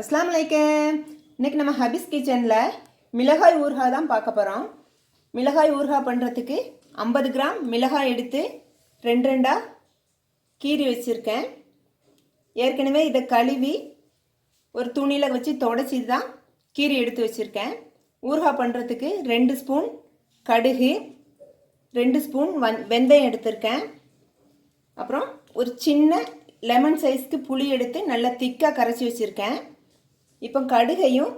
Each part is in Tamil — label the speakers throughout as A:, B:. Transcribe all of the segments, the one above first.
A: அஸ்லாம் வலைக்கம் இன்னைக்கு நம்ம ஹபிஸ் கிச்சனில் மிளகாய் ஊறுகாய் தான் பார்க்க போகிறோம் மிளகாய் ஊறுகாய் பண்ணுறதுக்கு ஐம்பது கிராம் மிளகாய் எடுத்து ரெண்டு ரெண்டாக கீறி வச்சுருக்கேன். ஏற்கனவே இதை கழுவி ஒரு துணியில் வச்சு தொடச்சி தான் கீறி எடுத்து வச்சுருக்கேன். ஊறுகாய் பண்ணுறதுக்கு ரெண்டு ஸ்பூன் கடுகு ரெண்டு ஸ்பூன் வந் வெந்தயம் எடுத்திருக்கேன். அப்புறம் ஒரு சின்ன லெமன் சைஸ்க்கு புளி எடுத்து நல்லா திக்காக கரைச்சி வச்சுருக்கேன். இப்போ கடுகையும்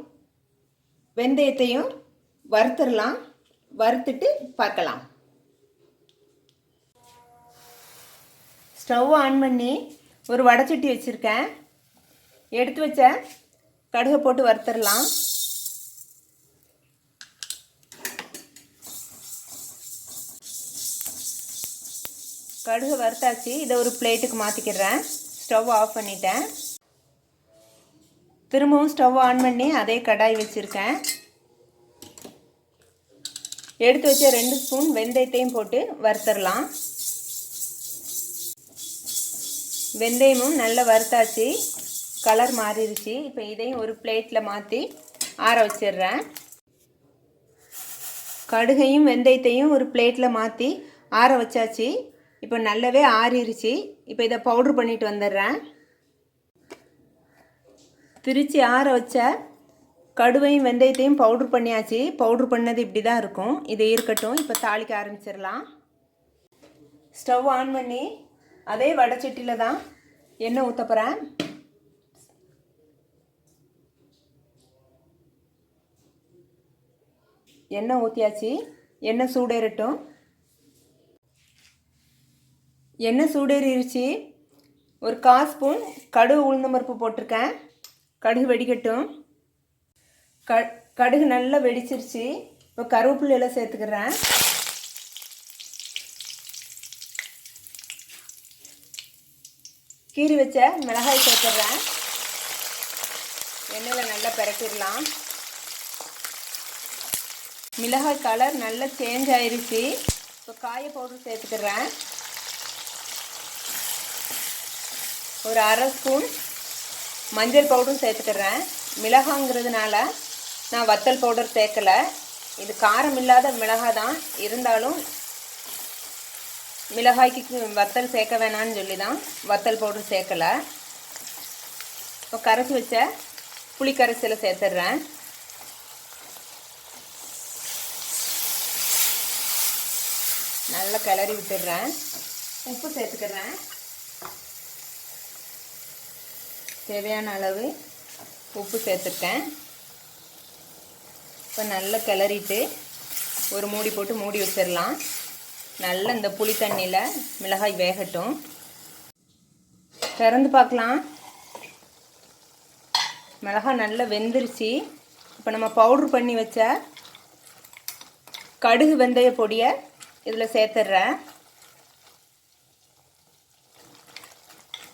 A: வெந்தயத்தையும் வறுத்துடலாம் வறுத்துட்டு பார்க்கலாம். ஸ்டவ் ஆன் பண்ணி ஒரு வடைச்சட்டி வச்சுருக்கேன். எடுத்து வச்ச கடுகை போட்டு வறுத்துடலாம் கடுகு வறுத்தாச்சு. இதை ஒரு பிளேட்டுக்கு மாற்றிக்கிறேன் ஸ்டவ் ஆஃப் பண்ணிட்டேன். திரும்பவும் ஸ்டவ் ஆன் பண்ணி அதே கடாய் வச்சுருக்கேன். எடுத்து வச்ச ரெண்டு ஸ்பூன் வெந்தயத்தையும் போட்டு வறுத்துடலாம் வெந்தயமும் நல்லா வறுத்தாச்சு. கலர் மாறிடுச்சு. இப்போ இதையும் ஒரு பிளேட்டில் மாற்றி ஆற வச்சிடுறேன். கடுகையும் வெந்தயத்தையும் ஒரு பிளேட்டில் மாற்றி ஆற வச்சாச்சு. இப்போ நல்லாவே ஆறிடுச்சு. இப்போ இதை பவுட்ரு பண்ணிட்டு வந்துடுறேன். திருச்சி ஆற வச்ச கடுவையும் வெந்தயத்தையும் பவுட்ரு பண்ணியாச்சு. பவுட்ரு பண்ணது இப்படி தான் இருக்கும். இது இருக்கட்டும். இப்போ தாளிக்க ஆரம்பிச்சிடலாம். ஸ்டவ் ஆன் பண்ணி அதே வடைச்சட்டியில் தான் எண்ணெய் ஊற்ற போகிறேன் எண்ணெய் ஊற்றியாச்சு எண்ணெய் சூடேறட்டும். எண்ணெய் சூடேறிடுச்சு ஒரு கால் ஸ்பூன் கடுகு உளுந்தம்பருப்பு போட்டிருக்கேன். கடுகு வெடிக்கட்டும். க கடுகு நல்லா வெடிச்சிருச்சு. இப்போ கருவேப்பிலை எல்லாம் சேர்த்துக்கிறேன். கீறி வச்ச மிளகாய் சேர்த்துட்றேன் எண்ணெயில் நல்லா பிறக்கிடலாம் மிளகாய் கலர் நல்லா சேஞ்ச் ஆயிருச்சு. இப்போ காய பவுடர் சேர்த்துக்கிறேன். ஒரு அரை ஸ்பூன். மஞ்சள் பவுடரும் சேர்த்துக்கிறேன். மிளகாங்கிறதுனால நான் வத்தல் பவுடர் சேர்க்கலை. இது காரம் இல்லாத மிளகாய் தான். இருந்தாலும் மிளகாய்க்கு வத்தல் சேர்க்க வேணான்னு சொல்லி தான் வத்தல் பவுடர் சேர்க்கலை. இப்போ கரைச்சி வச்ச புளி கரைசலை சேர்த்துட்றேன் நல்லா கிளறி விட்டுடுறேன் உப்பு சேர்த்துக்கிறேன். தேவையான அளவு உப்பு சேர்த்துருக்கேன். இப்போ நல்லா கிளறிட்டு ஒரு மூடி போட்டு மூடி வச்சிடலாம். நல்லா இந்த புளி தண்ணியில் மிளகாய் வேகட்டும். திறந்து பார்க்கலாம். மிளகாய் நல்லா வெந்துருச்சு. இப்போ நம்ம பவுட்ரு பண்ணி வச்ச கடுகு வெந்தய பொடியை இதில் சேர்த்துட்றேன்.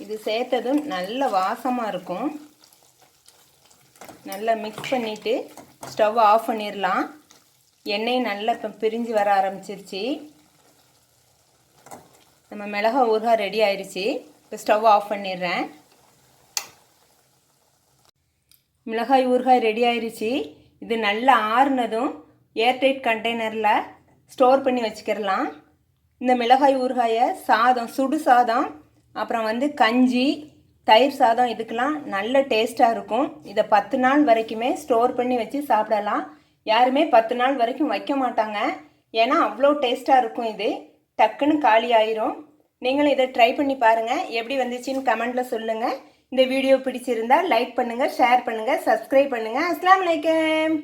A: இது சேர்த்ததும் நல்ல வாசமாக இருக்கும். நல்லா மிக்ஸ் பண்ணிவிட்டு ஸ்டவ் ஆஃப் பண்ணிடலாம் எண்ணெய் நல்லா இப்போ பிரிஞ்சு வர ஆரம்பிச்சிருச்சு. நம்ம மிளகா ஊறுகாய் ரெடி ஆயிடுச்சு இப்போ ஸ்டவ் ஆஃப் பண்ணிடுறேன் மிளகாய் ஊறுகாய் ரெடி ஆயிடுச்சு இது நல்லா ஆறுனதும் ஏர்டைட் கண்டெய்னரில் ஸ்டோர் பண்ணி வச்சுக்கிடலாம் இந்த மிளகாய் ஊறுகாயை சாதம் சுடு சாதம் அப்புறம் வந்து கஞ்சி தயிர் சாதம் இதுக்கெல்லாம் நல்ல டேஸ்ட்டாக இருக்கும். இதை பத்து நாள் வரைக்குமே ஸ்டோர் பண்ணி வச்சு சாப்பிடலாம். யாருமே பத்து நாள் வரைக்கும் வைக்க மாட்டாங்க. ஏன்னா அவ்வளோ டேஸ்ட்டாக இருக்கும் இது. டக்குன்னு காலி ஆயிரும். நீங்களும் இதை ட்ரை பண்ணி பாருங்கள் எப்படி வந்துச்சுன்னு கமெண்ட்டில் சொல்லுங்கள் இந்த வீடியோ பிடிச்சிருந்தா லைக் பண்ணுங்கள் ஷேர் பண்ணுங்கள் சப்ஸ்கிரைப் பண்ணுங்கள் அஸ்லாம் வலைக்கம்